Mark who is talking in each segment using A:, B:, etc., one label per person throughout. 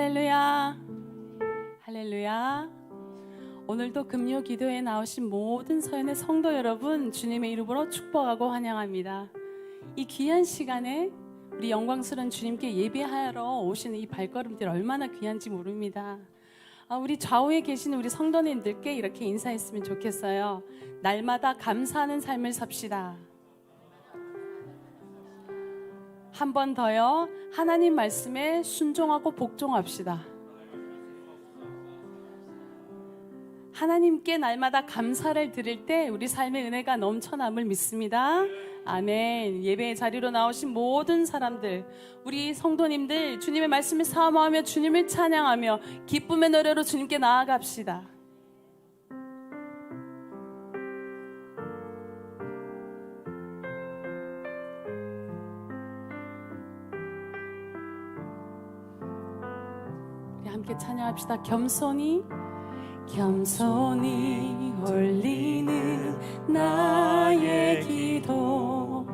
A: 할렐루야. 할렐루야. 오늘도 금요 기도에 나오신 모든 서연의 성도 여러분 주님의 이름으로 축복하고 환영합니다. 이 귀한 시간에 우리 영광스러운 주님께 예배하러 오시는 이 발걸음들 얼마나 귀한지 모릅니다. 아, 우리 좌우에 계시는 우리 성도님들께 이렇게 인사했으면 좋겠어요. 날마다 감사하는 삶을 삽시다. 한 번 더요. 하나님 말씀에 순종하고 복종합시다. 하나님께 날마다 감사를 드릴 때 우리 삶의 은혜가 넘쳐남을 믿습니다. 아멘. 예배의 자리로 나오신 모든 사람들, 우리 성도님들 주님의 말씀을 사모하며 주님을 찬양하며 기쁨의 노래로 주님께 나아갑시다. 찬양합시다. 겸손히 겸손히 올리는 나의 기도.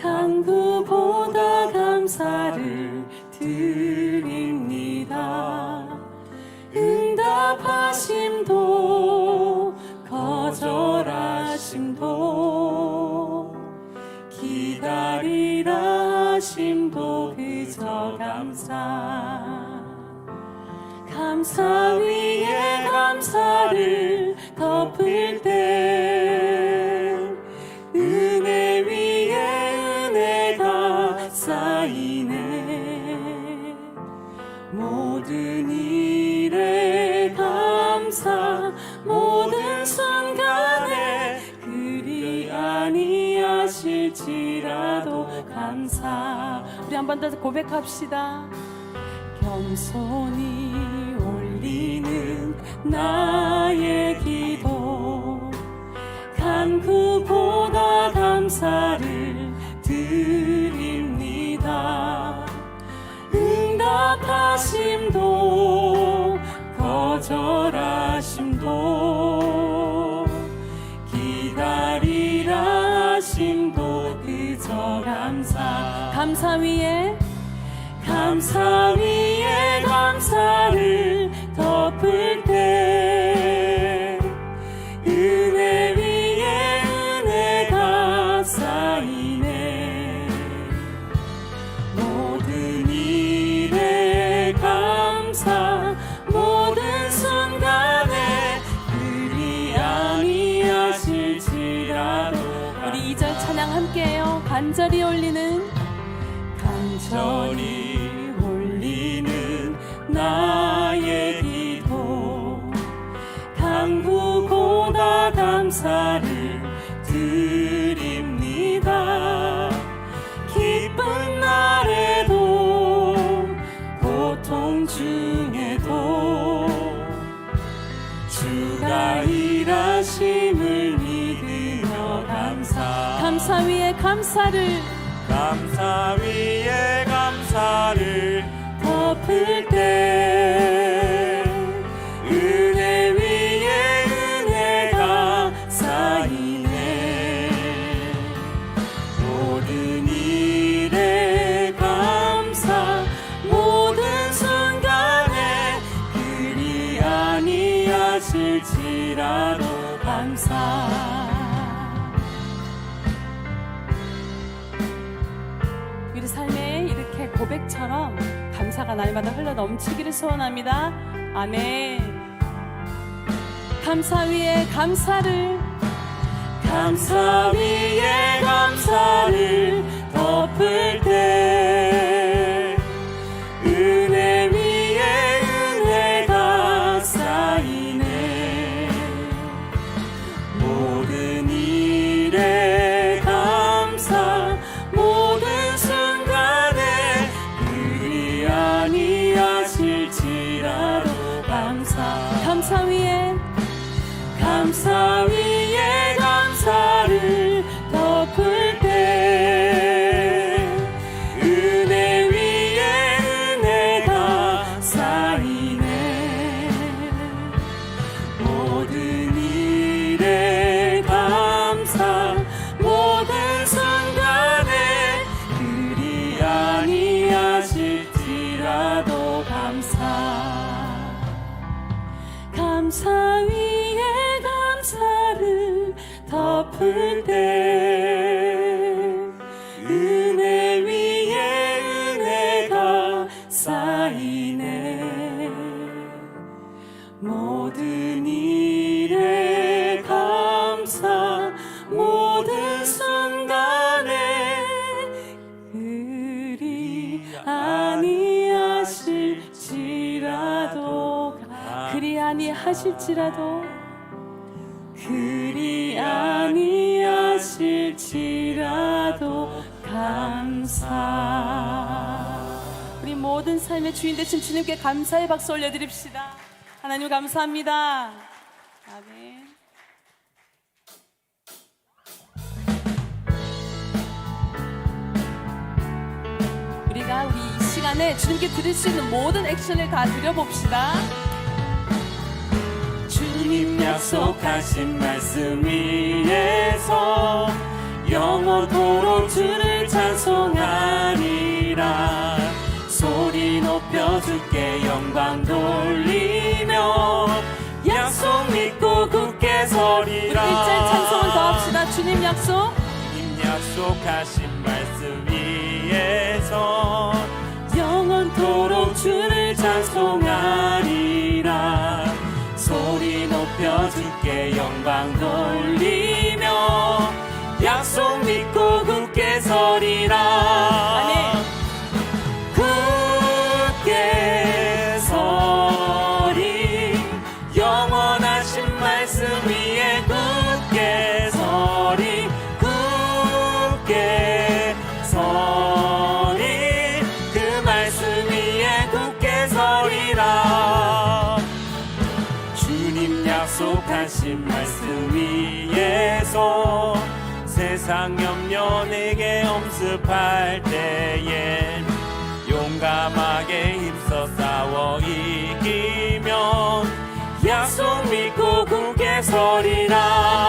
A: 간구보다 감사를 드립니다. 응답하심도 거절하심도 기다리라 하심도 그저 감사 감사 위에 감사를 덮을 때 은혜 위에 은혜가 쌓이네. 모든 일에 감사 모든 순간에 그리 아니하실지라도 감사. 우리 한 번 더 고백합시다. 겸손히 나의 기도. 간구보다 감사를 드립니다. 응답하심도 거절하심도 기다리라 하심도 그저 감사. 감사 위에 감사 위에 감사를 덮을 간절히 올리는 간절 감사 감사를
B: 감사 위에 감사를
A: 덮을 때 고백처럼 감사가 날마다 흘러 넘치기를 소원합니다. 아멘. 감사 위에 감사를 감사 위에 감사를 덮을 때 아니하실지라도
C: 그리 아니하실지라도 감사. 우리 모든 삶의 주인 되신 주님께 감사의 박수 올려드립시다. 하나님 감사합니다. 아멘. 우리가 우리 이 시간에 주님께 드릴 수 있는 모든 액션을 다 드려봅시다
A: 주님 약속하신 말씀 위에서 영원토록 주를 찬송하리라. 소리 높여 주께 영광 돌리며 약속 믿고 굳게
C: 우리
A: 서리라
C: 일절 찬송을 더 합시다. 주님 약속.
A: 주님 약속하신 말씀 위에서
C: 영원토록
A: 주를 찬송하리라 소리 높여 주께 영광 돌리며 약속 믿고 굳게 서리라
C: 아멘.
A: 세상 염려 내게 엄습할 때엔 용감하게 힘써 싸워 이기며 약속 믿고 굳게 서리라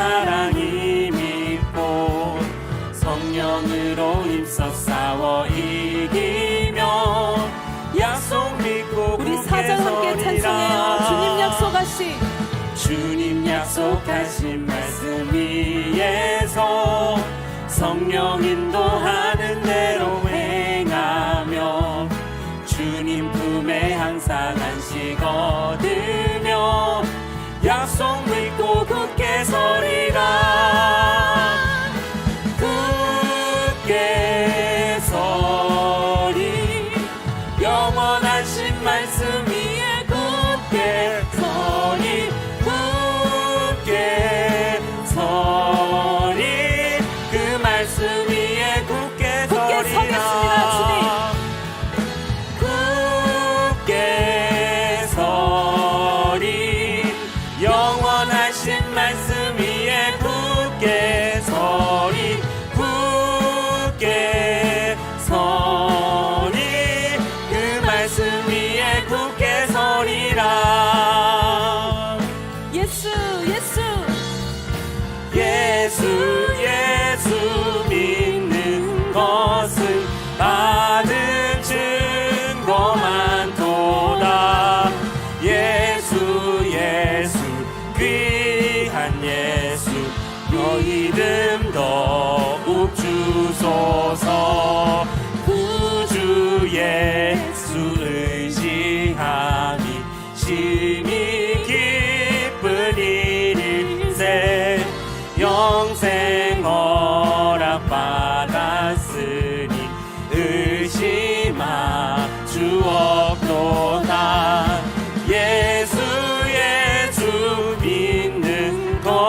A: 사랑이 믿고 성령으로 힘써 싸워 이기며 약속 믿고
C: 우리 사장 함께. 찬송해요 주님 약속하신
A: 주님 약속하신 말씀 위에서 성령 인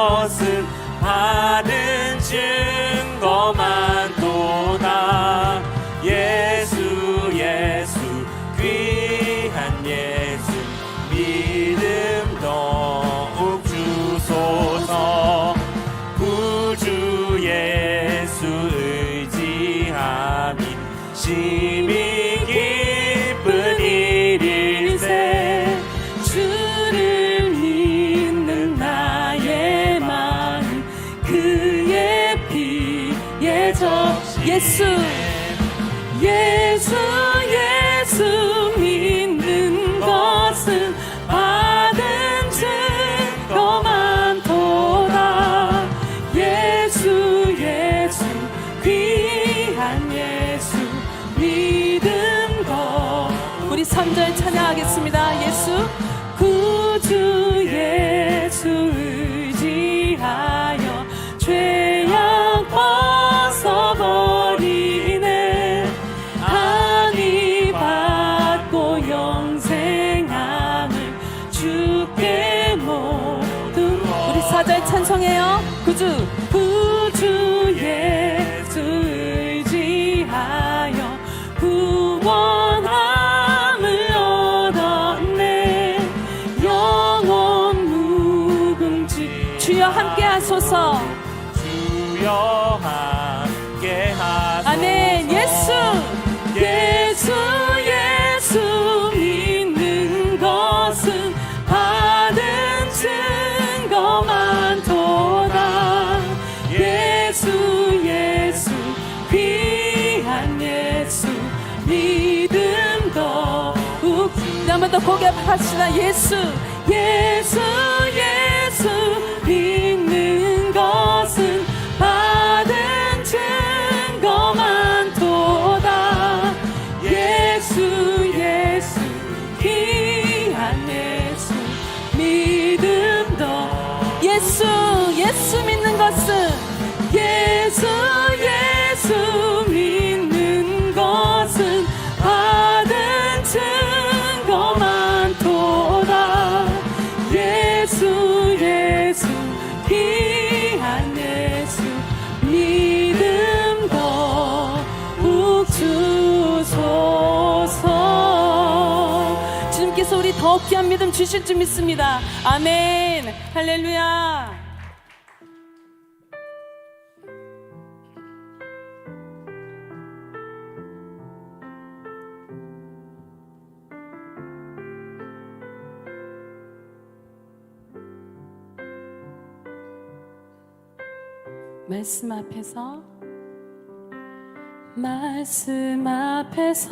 A: 믿
D: 사절 찬성해요. 구주 구주의 믿음 더욱 한번 더 고개 합시다 예수 예수 예수. 믿음 주실 줄 믿습니다. 아멘. 할렐루야. 말씀 앞에서 말씀 앞에서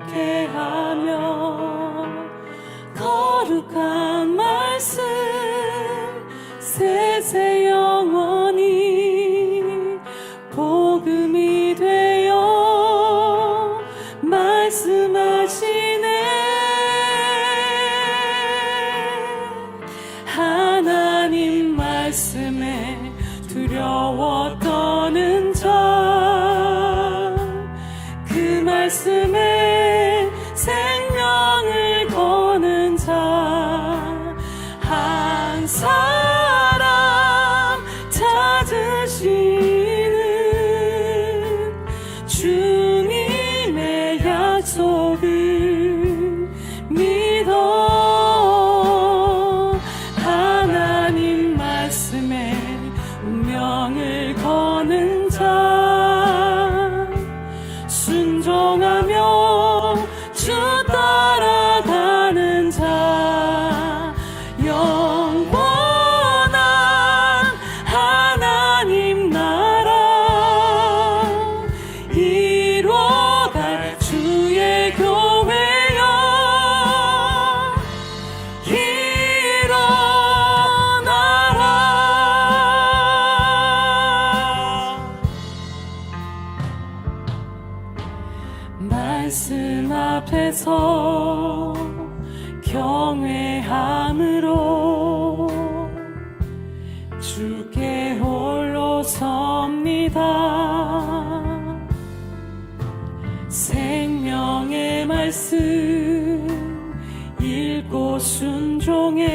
D: 함께 하 안에서 경외함으로 주께 홀로 섭니다. 생명의 말씀 읽고 순종해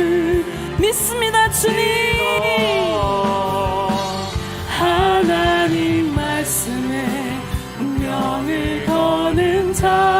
D: 줄을 믿습니다 주님. 하나님 말씀에 운명을 거는 자.